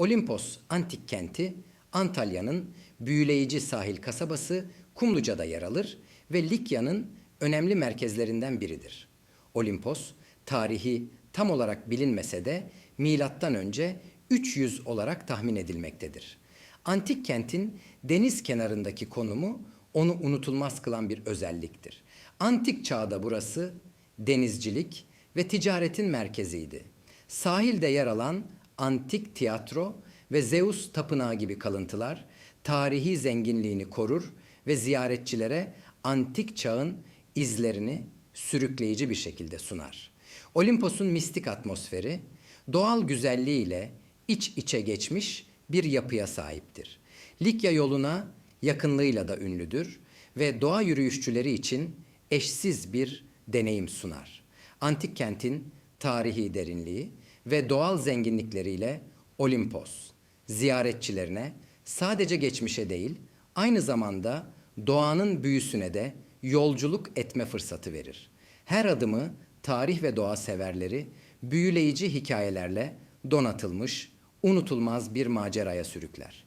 Olimpos antik kenti Antalya'nın büyüleyici sahil kasabası Kumluca'da yer alır ve Likya'nın önemli merkezlerinden biridir. Olimpos tarihi tam olarak bilinmese de milattan önce 300 olarak tahmin edilmektedir. Antik kentin deniz kenarındaki konumu onu unutulmaz kılan bir özelliktir. Antik çağda burası denizcilik ve ticaretin merkeziydi. Sahilde yer alan antik tiyatro ve Zeus tapınağı gibi kalıntılar tarihi zenginliğini korur ve ziyaretçilere antik çağın izlerini sürükleyici bir şekilde sunar. Olimpos'un mistik atmosferi doğal güzelliğiyle iç içe geçmiş bir yapıya sahiptir. Likya yoluna yakınlığıyla da ünlüdür ve doğa yürüyüşçüleri için eşsiz bir deneyim sunar. Antik kentin tarihi derinliği ve doğal zenginlikleriyle Olimpos ziyaretçilerine sadece geçmişe değil, aynı zamanda doğanın büyüsüne de yolculuk etme fırsatı verir. Her adımı tarih ve doğa severleri büyüleyici hikayelerle donatılmış, unutulmaz bir maceraya sürükler.